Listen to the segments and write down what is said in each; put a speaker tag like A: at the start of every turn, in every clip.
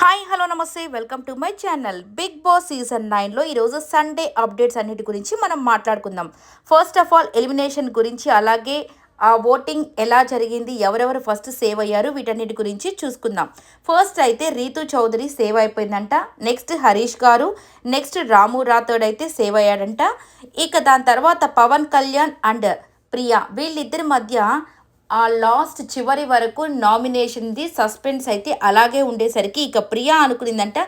A: Hi hello నమస్తే. Welcome to my channel. Bigg Boss season నైన్లో ఈరోజు సండే అప్డేట్స్ అన్నిటి గురించి మనం మాట్లాడుకుందాం. ఫస్ట్ ఆఫ్ ఆల్ ఎలిమినేషన్ గురించి అలాగే ఆ ఓటింగ్ ఎలా జరిగింది ఎవరెవరు ఫస్ట్ సేవ్ అయ్యారు వీటన్నిటి గురించి చూసుకుందాం. ఫస్ట్ అయితే రీతు చౌదరి సేవ్ అయిపోయిందంట. నెక్స్ట్ హరీష్ గారు నెక్స్ట్ రాము రాథోడ్ అయితే సేవ్ అయ్యాడంట. ఇక దాని తర్వాత పవన్ కళ్యాణ్ అండ్ ప్రియా వీళ్ళిద్దరి మధ్య ఆ లాస్ట్ చివరి వరకు నామినేషన్ది సస్పెన్స్ అయితే అలాగే ఉండేసరికి ఇక ప్రియా అనుకునిందంట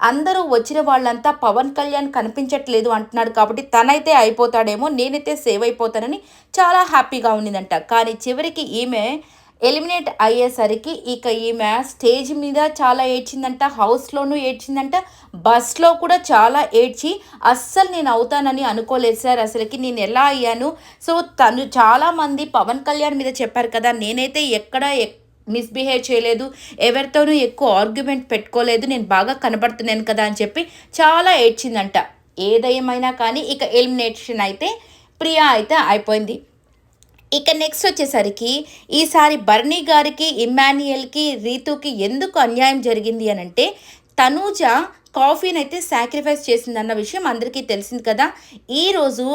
A: అందరూ వచ్చిన వాళ్ళంతా పవన్ కళ్యాణ్ కనిపించట్లేదు అంటున్నాడు కాబట్టి తనైతే అయిపోతాడేమో నేనైతే సేవ్ అయిపోతానని చాలా హ్యాపీగా ఉన్నిందంట. కానీ చివరికి ఈమె ఎలిమినేట్ అయ్యేసరికి ఇక ఈమె స్టేజ్ మీద చాలా ఏడ్చిందంట హౌస్లోనూ ఏడ్చిందంట బస్లో కూడా చాలా ఏడ్చి అస్సలు నేను అవుతానని అనుకోలేదు సార్ అసలుకి నేను ఎలా అయ్యాను? సో తను చాలామంది పవన్ కళ్యాణ్ మీద చెప్పారు కదా నేనైతే ఎక్కడ మిస్బిహేవ్ చేయలేదు ఎవరితోనూ ఎక్కువ ఆర్గ్యుమెంట్ పెట్టుకోలేదు నేను బాగా కనబడుతున్నాను కదా అని చెప్పి చాలా ఏడ్చిందంట. ఏదేమైనా కానీ ఇక ఎలిమినేషన్ అయితే ప్రియా అయితే అయిపోయింది. ఇక నెక్స్ట్ వచ్చేసరికి ఈసారి బర్నీ గారికి ఇమ్మాన్యుయల్కి రీతుకి ఎందుకు అన్యాయం జరిగింది అని అంటే తనూజ కాఫీని అయితే సాక్రిఫైస్ చేసిందన్న విషయం అందరికీ తెలిసింది కదా. ఈరోజు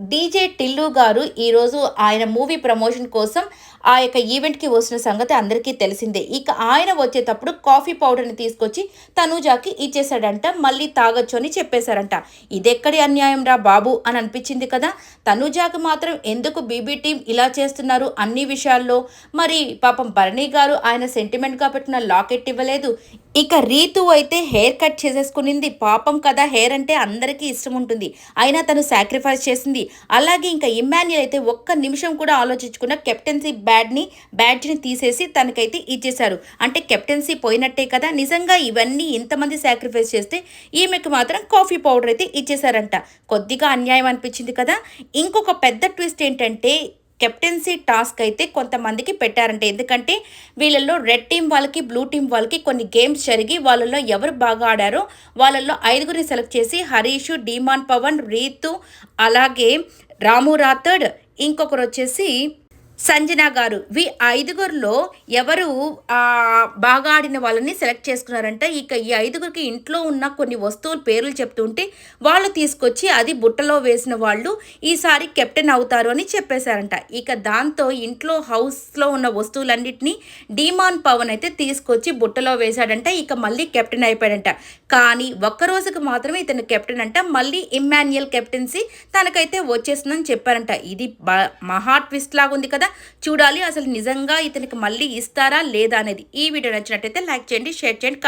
A: డీజే టిల్లు గారు ఈరోజు ఆయన మూవీ ప్రమోషన్ కోసం ఆ యొక్క ఈవెంట్కి వచ్చిన సంగతి అందరికీ తెలిసిందే. ఇక ఆయన వచ్చేటప్పుడు కాఫీ పౌడర్ని తీసుకొచ్చి తనూజాకి ఇచ్చేశాడంట మళ్ళీ తాగొచ్చు అని చెప్పేశారంట. ఇదెక్కడి అన్యాయం రా బాబు అని అనిపించింది కదా. తనూజాకి మాత్రం ఎందుకు బీబీ టీం ఇలా చేస్తున్నారు అన్ని విషయాల్లో? మరి పాపం భరణి గారు ఆయన సెంటిమెంట్గా పెట్టిన లాకెట్ ఇవ్వలేదు. ఇక రీతు అయితే హెయిర్ కట్ చేసేసుకునింది. పాపం కదా హెయిర్ అంటే అందరికీ ఇష్టం ఉంటుంది. అయినా తను సాక్రిఫైస్ చేసింది. అలాగే ఇంకా ఇమ్మాన్యుల్ అయితే ఒక్క నిమిషం కూడా ఆలోచించుకున్న కెప్టెన్సీ బ్యాడ్ని బ్యాడ్జ్ని తీసేసి తనకైతే ఇచ్చేశారు. అంటే కెప్టెన్సీ పోయినట్టే కదా నిజంగా ఇవన్నీ ఇంతమంది సాక్రిఫైస్ చేస్తే ఈమెకు మాత్రం కాఫీ పౌడర్ అయితే ఇచ్చేశారంట. కొద్దిగా అన్యాయం అనిపించింది కదా. ఇంకొక పెద్ద ట్విస్ట్ ఏంటంటే కెప్టెన్సీ టాస్క్ అయితే కొంతమందికి పెట్టారంటే. ఎందుకంటే వీళ్ళల్లో రెడ్ టీం వాళ్ళకి బ్లూ టీం వాళ్ళకి కొన్ని గేమ్స్ జరిగి వాళ్ళల్లో ఎవరు బాగా ఆడారో వాళ్ళల్లో ఐదుగురిని సెలెక్ట్ చేసి హరీష్ డిమాన్ పవన్ రీతు అలాగే రాము రాథడ్ ఇంకొకరు వచ్చేసి సంజన గారు వి ఐదుగురిలో ఎవరు బాగా ఆడిన వాళ్ళని సెలెక్ట్ చేసుకున్నారంట. ఇక ఈ ఐదుగురికి ఇంట్లో ఉన్న కొన్ని వస్తువుల పేర్లు చెప్తుంటే వాళ్ళు తీసుకొచ్చి అది బుట్టలో వేసిన వాళ్ళు ఈసారి కెప్టెన్ అవుతారు అని చెప్పేశారంట. ఇక దాంతో ఇంట్లో హౌస్లో ఉన్న వస్తువులన్నింటినీ డీమాన్ పవన్ అయితే తీసుకొచ్చి బుట్టలో వేశాడంట. ఇక మళ్ళీ కెప్టెన్ అయిపోయాడంట. కానీ ఒక్క రోజుకి మాత్రమే ఇతను కెప్టెన్ అంట. మళ్ళీ ఇమ్మాన్యుయల్ కెప్టెన్సీ తనకైతే వచ్చేసిందని చెప్పారంట. ఇది మహా ట్విస్ట్ లాగా ఉంది కదా చూడాలి. అసలు నిజంగా ఇతనికి మళ్ళీ ఇస్తారా లేదా అనేది ఈ వీడియో నచ్చినట్టయితే లైక్ చేయండి షేర్ చేయండి